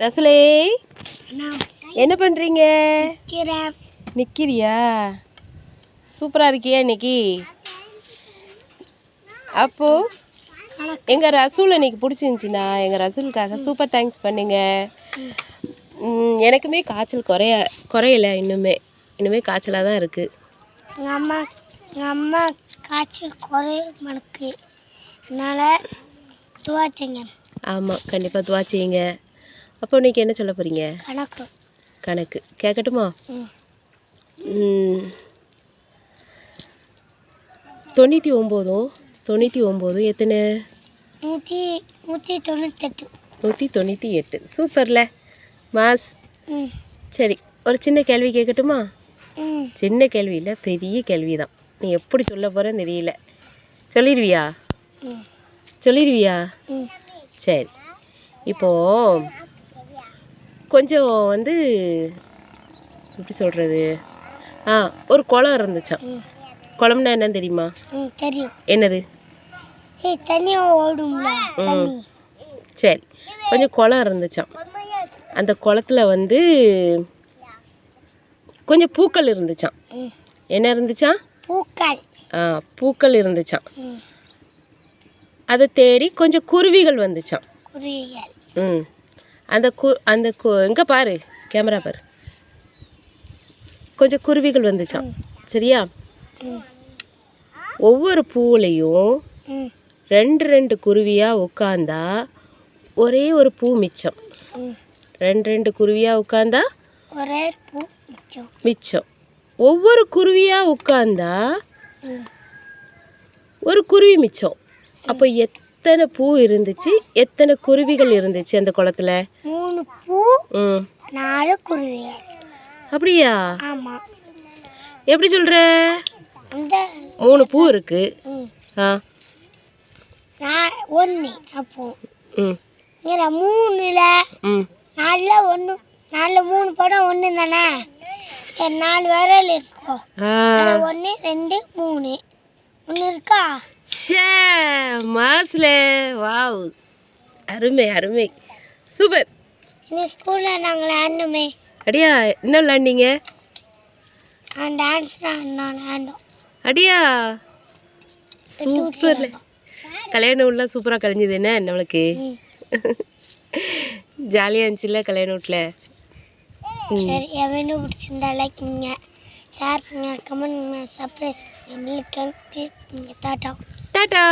ரசுலே என்ன பண்ணுறீங்க நிற்கிறியா சூப்பராக இருக்கியா இன்னைக்கு? அப்போ எங்கள் ரசூல் இன்னைக்கு பிடிச்சிருந்துச்சிண்ணா எங்கள் ரசூலுக்காக சூப்பர் தேங்க்ஸ் பண்ணுங்க. எனக்குமே காய்ச்சல் குறைய குறையல இன்னுமே. இன்னுமே காய்ச்சலாக தான் இருக்குது எங்கள் அம்மா எங்கள் அம்மா காய்ச்சல் குறைய மணக்கு அதனால் துவாச்சிங்க ஆமாம் கண்டிப்பாக துவா செய்யுங்க. அப்போ இன்னைக்கு என்ன சொல்ல போகிறீங்க கணக்கு. கணக்கு. கேட்கட்டுமா. தொண்ணூற்றி ஒம்போதும் தொண்ணூற்றி ஒம்போதும் எத்தனை? நூற்றி நூற்றி தொண்ணூத்தெட்டு. நூற்றி தொண்ணூற்றி எட்டு. சூப்பர்ல. மாஸ். சரி ஒரு சின்ன கேள்வி கேட்கட்டுமா சின்ன கேள்வி இல்லை பெரிய கேள்வி தான் நீ எப்படி சொல்ல போகிறேன்னு தெரியல. சொல்லிடுவியா? சொல்லிடுவியா? சரி. இப்போது கொஞ்சம் வந்து எப்படி சொல்கிறது ஆ ஒரு குளம் இருந்துச்சாம். ம். குளம்னா என்னன்னு தெரியுமா? ம் தெரியும். என்னது? தண்ணி. சரி. கொஞ்சம் குளம் இருந்துச்சாம். அந்த குளத்துல வந்து கொஞ்சம் பூக்கள் இருந்துச்சாம். ம். என்ன இருந்துச்சாம் பூக்கள். ஆ பூக்கள் இருந்துச்சாம். ம். அதை தேடி கொஞ்சம் குருவிகள் குருவிகள். ம். அந்த கு அந்த கு எங்கே பாரு கேமரா பாரு. கொஞ்சம் குருவிகள் வந்துச்சாம். சரியா? ஒவ்வொரு பூவுலையும் ரெண்டு ரெண்டு குருவியாக உட்காந்தா ஒரே ஒரு பூ மிச்சம். ரெண்டு ரெண்டு குருவியாக உட்காந்தா ஒரே பூ மிச்சம். மிச்சம். ஒவ்வொரு குருவியாக உட்காந்தா ஒரு குருவி மிச்சம். அப்போ எத்தனை பூ இருந்துச்சு? எத்தனை குருவிகள் இருந்துச்சு அந்த குளத்துல? மூணு பூ ம். நாலு குருவிகள் அப்படியா? ஆமாம் எப்படி சொல்கிற அந்த மூணு பூ இருக்கு. ம். ஆ. நான் ஒன்று அப்போ. ம். இங்கே மூணுல ம். நாலில் ஒன்று நாலில் மூணு படம் ஒன்று தானே சரி, நாலு விரல் இருக்கும் ஆ. ஒன்று ரெண்டு மூணு. ஒன்று இருக்கா? ச்சே மாஸ்ல வாவ். அருமை அருமை. சூப்பர். இன்னும் ஸ்கூலில் நாங்கள் விளாண்டோமே அடியா என்ன விளாண்டீங்க டான்ஸ் தான் விளாண்டோம் அடியா. சூப்பர்ல. கல்யாணம் உள்ள சூப்பராக கழிஞ்சது என்ன நம்மளுக்கு? ஜாலியாக இருந்துச்சுல்ல கல்யாண வீட்டில் சரி எவனும் பிடிச்சிருந்தா லைக் ஷேர் பண்ணுங்க கமெண்ட் பண்ணுங்க சர்ப்ரைஸ் மில்க் டாட்டா டாட்டா.